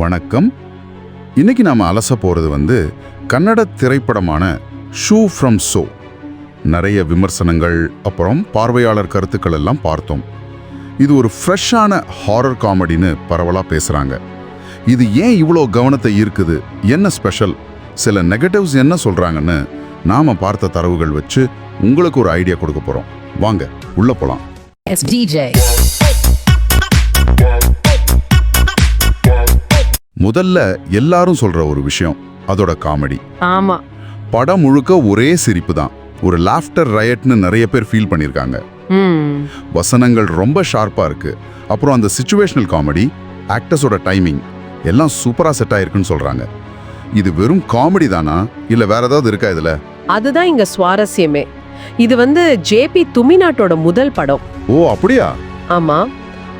வணக்கம். இன்னைக்கு நாம் அலச போகிறது வந்து கன்னட திரைப்படமான ஷூ ஃப்ரம் சோ நிறைய விமர்சனங்கள் அப்புறம் பார்வையாளர் கருத்துக்கள் எல்லாம் பார்த்தோம். இது ஒரு ஃப்ரெஷ்ஷான ஹாரர் காமெடின்னு பரவலாக பேசுகிறாங்க இது ஏன் இவ்வளோ கவனத்தை ஈர்க்குது? என்ன ஸ்பெஷல்? சில நெகட்டிவ்ஸ் என்ன சொல்கிறாங்கன்னு நாம் பார்த்த தரவுகள் வச்சு உங்களுக்கு ஒரு ஐடியா கொடுக்க போகிறோம் வாங்க உள்ளே போகலாம் முதல்ல எல்லாரும் சொல்ற ஒரு விஷயம் அதோட காமெடி. ஆமா. படம் முழுக்க ஒரே சிரிப்பு தான். ஒரு லாஃப்டர் ரயட்னு நிறைய பேர் ஃபீல் பண்ணியிருக்காங்க வசனங்கள் ரொம்ப ஷார்ப்பா இருக்கு. அப்புறம் அந்த சிச்சுவேஷனல் காமெடி ஆக்டர்ஸோட டைமிங் எல்லாம் சூப்பரா செட் ஆயிருக்குன்னு சொல்றாங்க. இது வெறும் காமெடி தானா? இல்ல வேற ஏதாவது இருக்கா இதுல? அதுதான் இங்க சுவாரஸ்யமே. இது வந்து ஜேபி துமிநாட்டோட முதல் படம். ஓ அப்படியா? ஆமா.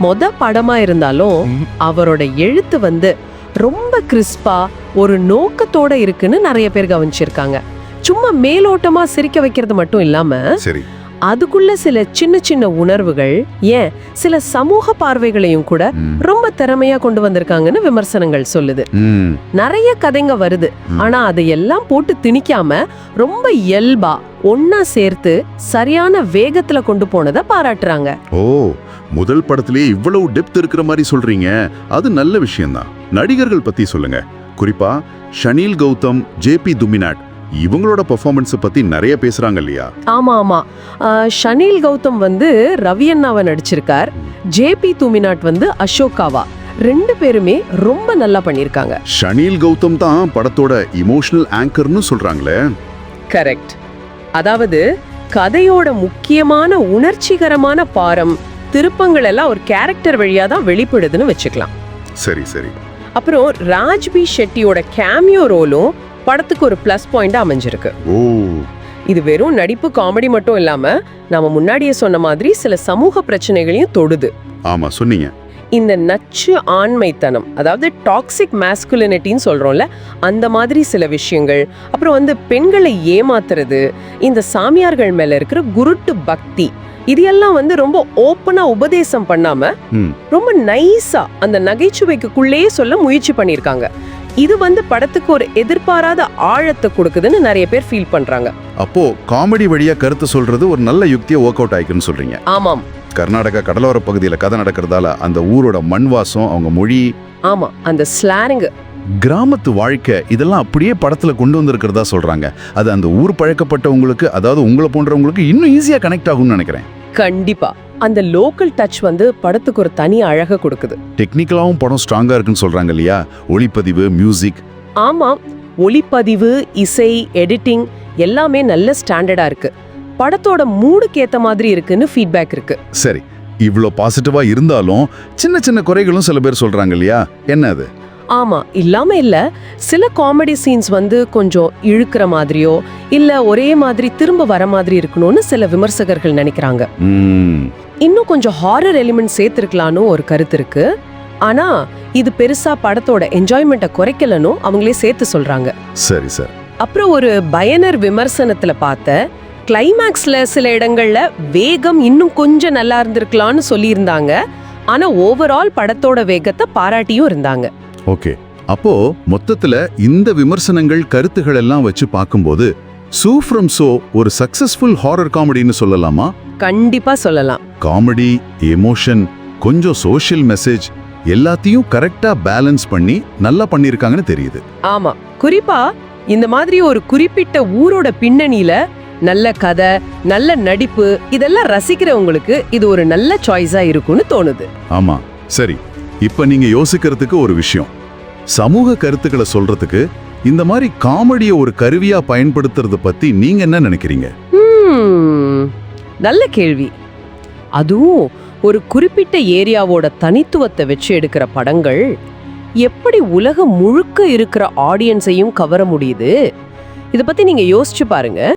மொத படமா இருந்தாலும் அவரோட எழுத்து வந்து ரொம்ப கிறிஸ்பா ஒரு நோக்கத்தோட இருக்குன்னு நிறைய பேர் கவனிச்சிருக்காங்க. சும்மா மேலோட்டமா சிரிக்க வைக்கிறது மட்டும் இல்லாம சரி. அதுக்குள்ள சில சின்ன சின்ன உணர்வுகள் ஏன்? சில சமூக பார்வைகளையும் கூட. ரொம்ப திறமையா கொண்டு வந்திருக்காங்கன்னு விமர்சனங்கள் சொல்லுது. நிறைய கதைங்க வருது. ஆனா அதையெல்லாம் போட்டு திணிக்காம ரொம்ப இயல்பா ஒன்னா சேர்த்து சரியான வேகத்துல கொண்டு போனதை பாராட்டுறாங்க. ஓ முதல் படத்திலேயே இவ்வளவு டெப்த் இருக்கிற மாதிரி சொல்றீங்க. அது நல்ல விஷயம்தான். நடிகர்கள் பத்தி சொல்லுங்க. குறிப்பா ஷனீல் கௌதம் ஜேபி துமினாட் இவங்களோட பெர்ஃபார்மன்ஸை பத்தி நிறைய பேசுறாங்க இல்லையா? ஆமா ஆமா. ஆஹ், ஷனீல் கௌதம் வந்து ரவி அண்ணாவை நடிச்சிருக்கார். ஜேபி துமிநாட் வந்து அசோகாவா ரெண்டு பேருமே ரொம்ப நல்லா பண்ணிருக்காங்க ஷனீல் கௌதம் தான் படத்தோட இமோஷனல் ஆங்கர்னு சொல்றாங்களே. கரெக்ட் அதாவது கதையோட முக்கியமான உணர்ச்சிகரமான பாரம் திருப்பங்கள் எல்லாம் ஒரு கேரக்டர் வழியா தான் வெளிப்படுதுன்னு வச்சுக்கலாம். சரி சரி. அப்புறம் ராஜ்பி ஷெட்டியோட கேமியோ ரோலும் படத்துக்கு ஒரு ப்ளஸ் பாயிண்டா அமைஞ்சிருக்கு. ஓ. இது வெறும் நடிப்பு காமெடி மட்டும் இல்லாம நாம முன்னாடியே சொன்ன மாதிரி சில சமூக பிரச்சனைகளையும் தொடுது. ஆமா சொன்னீங்க. இந்த நச்சு ஆண்மைத்தனம் அதாவது டாக்ஸிக் மேஸ்குலினிட்டின்னு சொல்றோம்ல அந்த மாதிரி சில விஷயங்கள் அப்புறம் வந்து பெண்களை ஏமாத்துறது இந்த சாமியார்கள் மேல இருக்கிற குருட்டு பக்தி இது எல்லாம் வந்து ரொம்ப ஓப்பனா உபதேசம் பண்ணாம ரொம்ப நைஸா அந்த நகைச்சுவைக்குள்ளேயே சொல்ல முயற்சி பண்ணியிருக்காங்க. இது வந்து படத்துக்கு ஒரு எதிர்பாராத ஆழத்தை கொடுக்குதுன்னு நிறைய பேர் ஃபீல் பண்றாங்க. அப்போ காமெடி வழியா கருத்து சொல்றது ஒரு நல்ல யுக்தியை ஒர்க் அவுட் ஆயிக்குன்னு சொல்றீங்க. ஆமாம். கர்நாடகா கடலோர பகுதியில கதை நடக்கிறதால அந்த ஊரோட மண் வாசம் அவங்க மொழி. ஆமா அந்த ஸ்லாங் கிராமத்து வாழ்க்கை இதெல்லாம் அப்படியே படத்துல கொண்டு வந்திருக்கிறதா சொல்றாங்க. அது அந்த ஊர் பழக்கப்பட்டவங்களுக்கு அதாவது உங்களை போன்றவங்களுக்கு இன்னும் ஈஸியா கனெக்ட் ஆகும்னு நினைக்கிறேன். கண்டிப்பா. அந்த லோக்கல் டச் வந்து படத்துக்கு ஒரு தனி அழகை கொடுக்குது. டெக்னிக்கலாவும் படம் ஸ்ட்ராங்கா இருக்குன்னு சொல்றாங்க இல்லையா? ஒளிப்பதிவு மியூசிக் ஆமா ஒளிப்பதிவு இசை எடிட்டிங் எல்லாமே நல்ல ஸ்டாண்டர்டா இருக்கு. படத்தோட மூடுக்கு ஏத்த மாதிரி இருக்குன்னு ஃபீட்பேக் இருக்கு. சரி இவ்வளோ பாசிட்டிவா இருந்தாலும் சின்ன சின்ன குறைகளும் சில பேர் சொல்றாங்க இல்லையா? என்ன அது? ஆமா இல்லாம இல்ல. சில காமெடி சீன்ஸ் வந்து கொஞ்சம் இழுக்கிற மாதிரியோ இல்ல ஒரே மாதிரி திரும்ப வர மாதிரி இருக்கணும்னு சில விமர்சகர்கள் நினைக்கிறாங்க. இன்னும் கொஞ்சம் ஹாரர் எலிமெண்ட் சேர்த்திருக்கலான்னு ஒரு கருத்து இருக்கு. ஆனா இது பெருசா படத்தோட என்ஜாய்மெண்ட்டை குறைக்கலன்னு அவங்களே சேர்த்து சொல்றாங்க. சரி சார். அப்புறம் ஒரு பயனர் விமர்சனத்துல பார்த்த கிளைமேக்ஸ்ல சில இடங்கள்ல வேகம் இன்னும் கொஞ்சம் நல்லா இருந்திருக்கலாம்னு சொல்லியிருந்தாங்க. ஆனா ஓவரால் படத்தோட வேகத்தை பாராட்டியும் இருந்தாங்க. ஓகே. அப்போ மொத்தத்துல இந்த விமர்சனங்கள் கருத்துகள் எல்லாம் வச்சு பார்க்கும்போது சூ ஃப்ரம் சோ ஒரு சக்சஸ்ஃபுல் ஹாரர் காமெடின்னு சொல்லலாமா? கண்டிப்பா சொல்லலாம். காமெடி எமோஷன் கொஞ்சம் சோஷியல் மெசேஜ் எல்லாத்தையும் கரெக்டா பேலன்ஸ் பண்ணி நல்லா பண்ணியிருக்காங்கன்னு தெரியுது. ஆமா. குறிப்பா இந்த மாதிரி ஒரு குறிப்பிட்ட ஊரோட பின்னணியில நல்ல கதை நல்ல நடிப்பு இதெல்லாம் ரசிக்கிறவங்களுக்கு இது ஒரு நல்ல சாய்ஸா இருக்கும்னு தோணுது. ஆமா சரி. இப்ப நீங்க யோசிக்கிறதுக்கு ஒரு விஷயம். சமூக கருத்துக்களை சொல்றதுக்கு இந்த மாதிரி காமெடியை ஒரு கருவியா பயன்படுத்துறத பத்தி நீங்க என்ன நினைக்கிறீங்க? நல்ல கேள்வி. அதுவும் ஒரு குறிப்பிட்ட ஏரியாவோட தனித்துவத்தை வச்சு எடுக்கிற படங்கள் எப்படி உலகம் முழுக்க இருக்கிற ஆடியன்ஸையும் கவர முடியுது? இத பத்தி நீங்க யோசிச்சு பாருங்க.